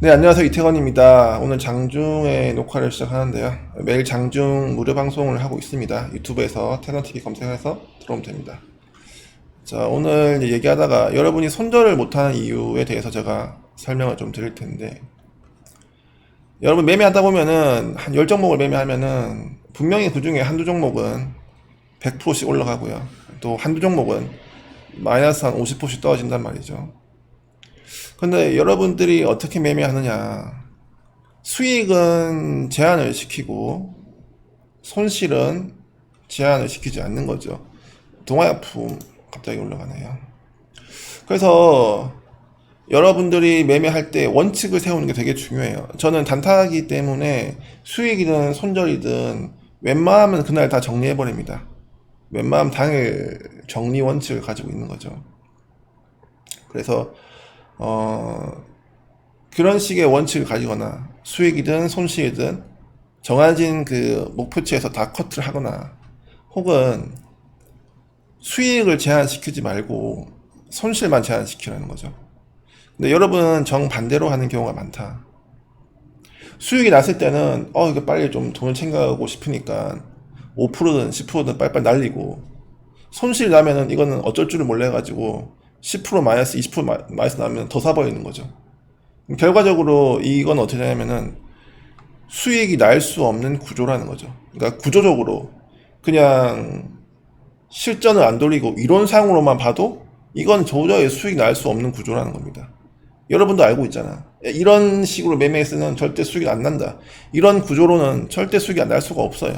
네, 안녕하세요. 이태건입니다. 오늘 장중에 녹화를 시작하는데요. 매일 장중 무료 방송을 하고 있습니다. 유튜브에서 태건TV 검색해서 들어오면 됩니다. 자, 오늘 얘기하다가 여러분이 손절을 못하는 이유에 대해서 제가 설명을 좀 드릴 텐데, 여러분 매매하다 보면은 한 10종목을 매매하면은 분명히 그 중에 한두 종목은 100%씩 올라가고요. 또 한두 종목은 마이너스 한 50%씩 떨어진단 말이죠. 근데 여러분들이 어떻게 매매하느냐. 수익은 제한을 시키고 손실은 제한을 시키지 않는 거죠. 동아약품 갑자기 올라가네요. 그래서 여러분들이 매매할 때 원칙을 세우는 게 되게 중요해요. 저는 단타하기 때문에 수익이든 손절이든 웬만하면 그날 다 정리해 버립니다. 웬만하면 당일 정리 원칙을 가지고 있는 거죠. 그래서 어, 그런 식의 원칙을 가지거나 수익이든 손실이든 정해진 그 목표치에서 다 커트를 하거나 혹은 수익을 제한시키지 말고 손실만 제한시키라는 거죠. 근데 여러분은 정반대로 하는 경우가 많다. 수익이 났을 때는 어 이거 빨리 좀 돈을 챙겨가고 싶으니까 5%든 10%든 빨리빨리 날리고 손실 나면은 이거는 어쩔 줄을 몰라 가지고 10% 마이너스 20% 마- 마이너스 나면 더 사버리는 거죠. 결과적으로 이건 어떻게 되냐면은 수익이 날 수 없는 구조라는 거죠. 그러니까 구조적으로 그냥 실전을 안 돌리고 이론상으로만 봐도 이건 도저히 수익 날 수 없는 구조라는 겁니다. 여러분도 알고 있잖아. 이런 식으로 매매해서는 절대 수익이 안 난다. 이런 구조로는 절대 수익이 안 날 수가 없어요.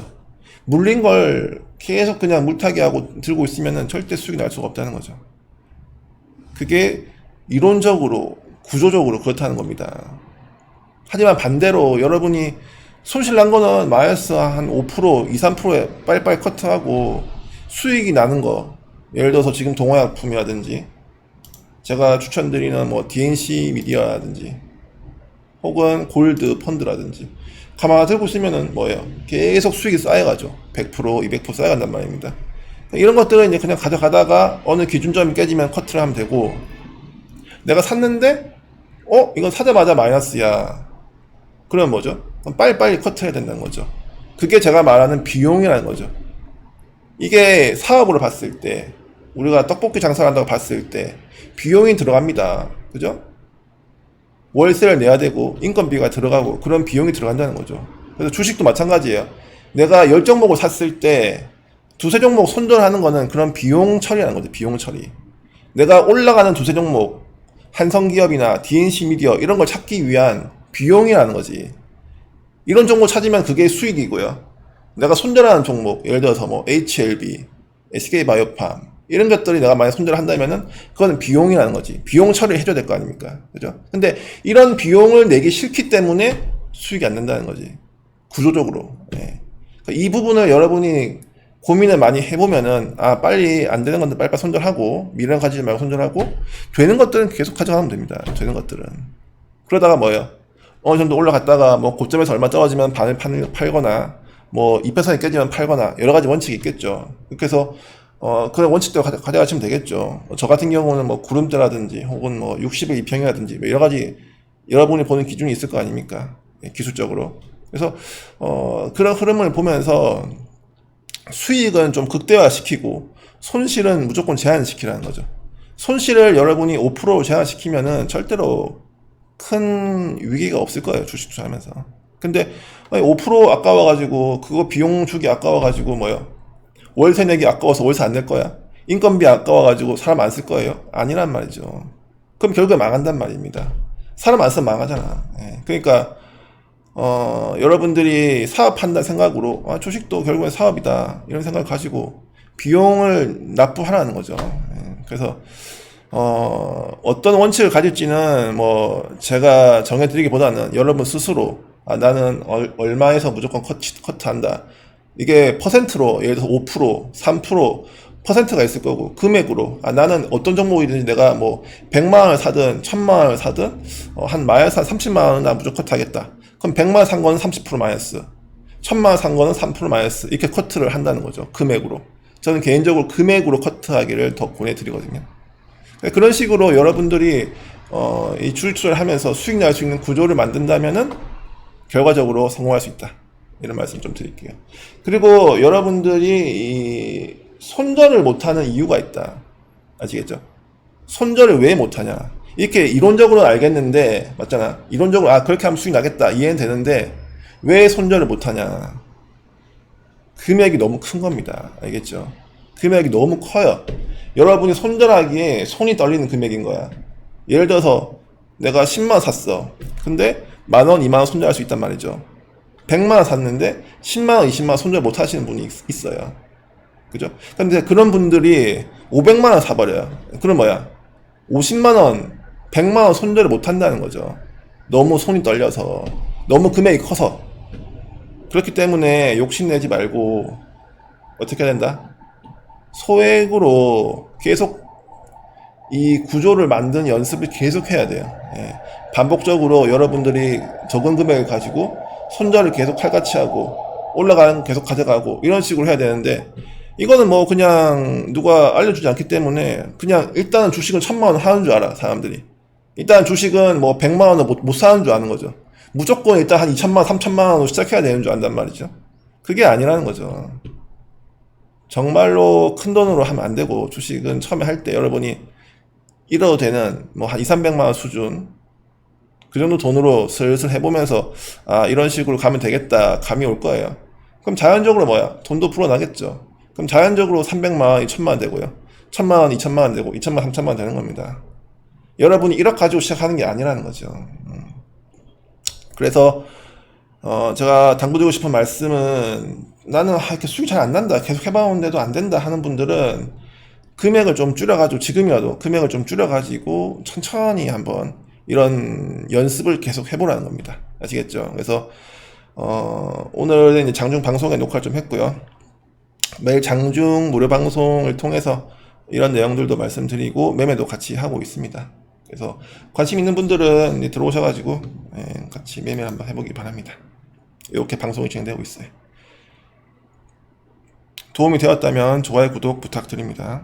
물린 걸 계속 그냥 물타기 하고 들고 있으면은 절대 수익이 날 수가 없다는 거죠. 그게 이론적으로 구조적으로 그렇다는 겁니다. 하지만 반대로 여러분이 손실 난 거는 마이너스 한 5%, 2, 3%에 빨리빨리 커트하고 수익이 나는 거 예를 들어서 지금 동호약품이라든지 제가 추천드리는 뭐 DNC 미디어라든지 혹은 골드 펀드라든지 가만 들고 있으면은 뭐예요? 계속 수익이 쌓여가죠. 100%, 200% 쌓여간단 말입니다. 이런 것들은 이제 그냥 가져가다가 어느 기준점이 깨지면 커트를 하면 되고 내가 샀는데 어 이건 사자마자 마이너스야. 그러면 뭐죠? 빨리빨리 커트해야 된다는 거죠. 그게 제가 말하는 비용이라는 거죠. 이게 사업으로 봤을 때 우리가 떡볶이 장사를 한다고 봤을 때 비용이 들어갑니다. 그죠? 월세를 내야 되고 인건비가 들어가고 그런 비용이 들어간다는 거죠. 그래서 주식도 마찬가지예요. 내가 열 종목을 샀을 때 두세 종목 손절하는 거는 그런 비용 처리라는 거죠. 비용 처리. 내가 올라가는 두세 종목 한성기업이나 DNC 미디어 이런 걸 찾기 위한 비용이라는 거지. 이런 종목 찾으면 그게 수익이고요. 내가 손절하는 종목, 예를 들어서 뭐 HLB, SK바이오팜 이런 것들이 내가 만약 손절을 한다면은 그거는 비용이라는 거지. 비용 처리를 해줘야 될 거 아닙니까? 그죠? 근데 이런 비용을 내기 싫기 때문에 수익이 안 된다는 거지. 구조적으로. 예. 그러니까 이 부분을 여러분이 고민을 많이 해보면은 아 빨리 안 되는 건데 빨리빨리 손절하고 미련 가지지 말고 손절하고 되는 것들은 계속 가져가면 됩니다. 되는 것들은 그러다가 뭐예요? 어느 정도 올라갔다가 뭐 고점에서 얼마 떨어지면 반을 팔- 팔거나 뭐 이평선이 깨지면 팔거나 여러 가지 원칙이 있겠죠. 그래서 어 그런 원칙대로 가져, 가져가시면 되겠죠. 저 같은 경우는 뭐 구름자라든지 혹은 뭐 60일 이평이라든지 뭐 여러 가지 여러분이 보는 기준이 있을 거 아닙니까? 예, 기술적으로. 그래서 어 그런 흐름을 보면서 수익은 좀 극대화시키고 손실은 무조건 제한시키라는 거죠. 손실을 여러분이 5% 제한시키면은 절대로 큰 위기가 없을 거예요. 주식 투자하면서. 근데 아니, 5% 아까워가지고 그거 비용 주기 아까워가지고 뭐요? 월세 내기 아까워서 월세 안 낼 거야? 인건비 아까워가지고 사람 안 쓸 거예요? 아니란 말이죠. 그럼 결국에 망한단 말입니다. 사람 안 쓰면 망하잖아. 예. 그러니까 어, 여러분들이 사업한다는 생각으로, 아, 주식도 결국엔 사업이다. 이런 생각을 가지고 비용을 납부하라는 거죠. 예, 그래서, 어, 어떤 원칙을 가질지는 뭐, 제가 정해드리기보다는 여러분 스스로, 아, 나는 얼, 얼마에서 무조건 커트, 커트한다. 이게 퍼센트로, 예를 들어서 5%, 3%, 퍼센트가 있을 거고, 금액으로, 아, 나는 어떤 종목이든지 내가 뭐, 100만 원을 사든, 1000만 원을 사든, 어, 한한 30만 원은 나 무조건 커트하겠다. 그럼 100만 원산 거는 30% 마이너스, 1000만 원산 거는 3% 마이너스, 이렇게 커트를 한다는 거죠. 금액으로. 저는 개인적으로 금액으로 커트하기를 더 권해드리거든요. 그런 식으로 여러분들이 어, 이 출출을 하면서 수익 낼수 있는 구조를 만든다면은 결과적으로 성공할 수 있다. 이런 말씀 좀 드릴게요. 그리고 여러분들이 이 손절을 못하는 이유가 있다. 아시겠죠? 손절을 왜 못하냐? 이렇게 이론적으로 는 알겠는데 맞잖아. 이론적으로 아 그렇게 하면 수익 나겠다 이해는 되는데 왜 손절을 못하냐? 금액이 너무 큰 겁니다. 알겠죠? 금액이 너무 커요. 여러분이 손절하기에 손이 떨리는 금액인 거야. 예를 들어서 내가 10만 원 샀어. 근데 만 원, 2만 원 손절할 수 있단 말이죠. 100만 원 샀는데 10만 원, 20만 원 손절 못 하시는 분이 있- 있어요. 그죠? 근데 그런 분들이 500만 원 사버려요. 그럼 뭐야? 50만 원, 100만 원 손절을 못 한다는 거죠. 너무 손이 떨려서. 너무 금액이 커서. 그렇기 때문에 욕심내지 말고 어떻게 해야 된다? 소액으로 계속 이 구조를 만드는 연습을 계속 해야 돼요. 예. 반복적으로 여러분들이 적은 금액을 가지고 손절을 계속 칼같이 하고 올라가는 거 계속 가져가고 이런 식으로 해야 되는데 이거는 뭐 그냥 누가 알려주지 않기 때문에 그냥 일단은 주식은 천만 원 하는 줄 알아 사람들이 일단 주식은 뭐 백만 원을 못, 못 사는 줄 아는 거죠. 무조건 일단 한 2천만 원, 3천만 원으로 시작해야 되는 줄 안단 말이죠. 그게 아니라는 거죠. 정말로 큰 돈으로 하면 안 되고 주식은 처음에 할 때 여러분이 잃어도 되는 뭐 한 2, 300만 원 수준 그 정도 돈으로 슬슬 해보면서 아 이런 식으로 가면 되겠다. 감이 올 거예요. 그럼 자연적으로 뭐야? 돈도 불어나겠죠. 그럼 자연적으로 300만 원, 2천만 원 되고요. 1000만 원, 2천만 원 되고 2천만 원, 3천만 원 되는 겁니다 여러분이 1억 가지고 시작하는 게 아니라는 거죠 음. 그래서 어, 제가 당부드리고 싶은 말씀은 나는 아, 이렇게 수익이 잘안 난다. 계속 해봐오는데도 안 된다 하는 분들은 금액을 좀 줄여가지고 지금이라도 금액을 좀 줄여가지고 천천히 한번 이런 연습을 계속 해보라는 겁니다. 아시겠죠? 그래서 어, 오늘은 이제 장중 방송에 녹화를 좀 했고요. 매일 장중 무료 방송을 통해서 이런 내용들도 말씀드리고 매매도 같이 하고 있습니다. 그래서 관심 있는 분들은 들어오셔가지고 예, 같이 매매 한번 해보기 바랍니다. 이렇게 방송이 진행되고 있어요. 도움이 되었다면 좋아요, 구독 부탁드립니다.